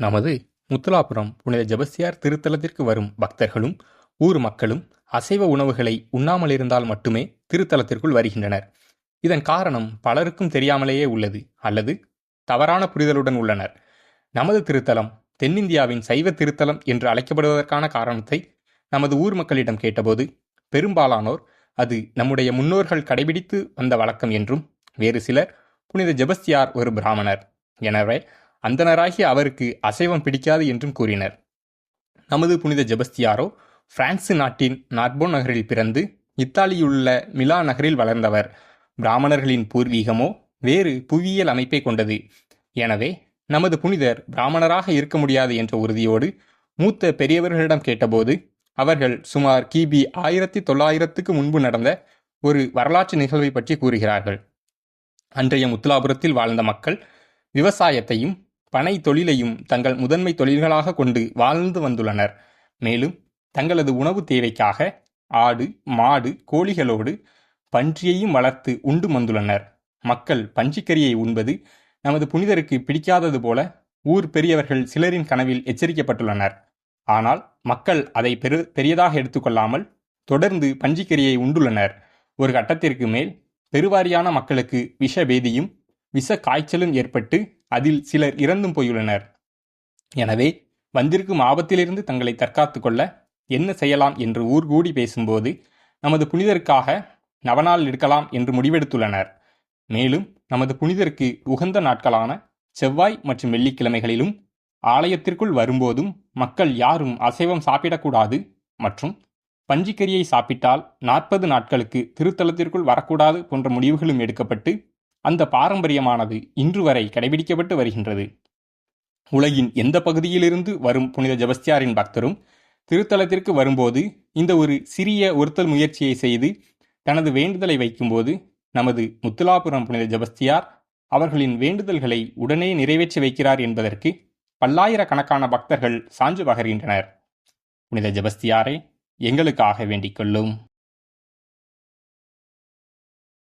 நமது முத்துலாபுரம் புனித ஜெபஸ்தியார் திருத்தலத்திற்கு வரும் பக்தர்களும் ஊர் மக்களும் அசைவ உணவுகளை உண்ணாமல் இருந்தால் மட்டுமே திருத்தலத்திற்குள் வருகின்றனர். இதன் காரணம் பலருக்கும் தெரியாமலேயே உள்ளது அல்லது தவறான புரிதலுடன் உள்ளனர். நமது திருத்தலம் தென்னிந்தியாவின் சைவ திருத்தலம் என்று அழைக்கப்படுவதற்கான காரணத்தை நமது ஊர் மக்களிடம் கேட்டபோது பெரும்பாலானோர் அது நம்முடைய முன்னோர்கள் கடைபிடித்து வந்த வழக்கம் என்றும் வேறு சிலர் புனித ஜெபஸ்தியார் ஒரு பிராமணர். எனவே அந்தனராகிய அவருக்கு அசைவம் பிடிக்காது என்றும் கூறினர். நமது புனித ஜெபஸ்தியாரோ பிரான்சு நாட்டின் நார்போன் நகரில் பிறந்து இத்தாலியுள்ள மிலா நகரில் வளர்ந்தவர். பிராமணர்களின் பூர்வீகமோ வேறு புவியியல் அமைப்பை கொண்டது. எனவே நமது புனிதர் பிராமணராக இருக்க முடியாது என்ற உறுதியோடு மூத்த பெரியவர்களிடம் கேட்டபோது அவர்கள் சுமார் கிபி ஆயிரத்தி தொள்ளாயிரத்துக்கு முன்பு நடந்த ஒரு வரலாற்று நிகழ்வை பற்றி கூறுகிறார்கள். அன்றைய முத்துலாபுரத்தில் வாழ்ந்த மக்கள் விவசாயத்தையும் பனை தொழிலையும் தங்கள் முதன்மை தொழில்களாக கொண்டு வாழ்ந்து வந்துள்ளனர். மேலும் தங்களது உணவு தேவைக்காக ஆடு மாடு கோழிகளோடு பன்றியையும் வளர்த்து உண்டு வந்துள்ளனர். மக்கள் பன்றிக்கறியை உண்பது நமது புனிதருக்கு பிடிக்காதது போல ஊர் பெரியவர்கள் சிலரின் கனவில் எச்சரிக்கப்பட்டுள்ளனர். ஆனால் மக்கள் அதை பெரு பெரியதாக எடுத்துக்கொள்ளாமல் தொடர்ந்து பன்றிக்கறியை உண்டுள்ளனர். ஒரு கட்டத்திற்கு மேல் பெருவாரியான மக்களுக்கு விஷ வேதியும் விஷ காய்ச்சலும் ஏற்பட்டு அதில் சிலர் இறந்தும் போயுள்ளனர். எனவே வந்திருக்கும் ஆபத்திலிருந்து தங்களை தற்காத்து கொள்ள என்ன செய்யலாம் என்று ஊர் கூடி பேசும்போது நமது புனிதருக்காக நவநாள் எடுக்கலாம் என்று முடிவெடுத்துள்ளனர். மேலும் நமது புனிதருக்கு உகந்த நாட்களான செவ்வாய் மற்றும் வெள்ளிக்கிழமைகளிலும் ஆலயத்திற்குள் வரும்போதும் மக்கள் யாரும் அசைவம் சாப்பிடக்கூடாது மற்றும் பஞ்சிக்கரியை சாப்பிட்டால் நாற்பது நாட்களுக்கு திருத்தலத்திற்குள் வரக்கூடாது போன்ற முடிவுகளும் எடுக்கப்பட்டு அந்த பாரம்பரியமானது இன்று வரை கடைபிடிக்கப்பட்டு வருகின்றது. உலகின் எந்த பகுதியிலிருந்து வரும் புனித ஜெபஸ்தியாரின் பக்தரும் திருத்தலத்திற்கு வரும்போது இந்த ஒரு சிறிய ஒருத்தல் முயற்சியை செய்து தனது வேண்டுதலை வைக்கும்போது நமது முத்துலாபுரம் புனித ஜெபஸ்தியார் அவர்களின் வேண்டுதல்களை உடனே நிறைவேற்றி வைக்கிறார் என்பதற்கு பல்லாயிரக்கணக்கான பக்தர்கள் சான்று பகர்கின்றனர். புனித ஜெபஸ்தியாரே எங்களுக்காக வேண்டிக் கொள்ளும்.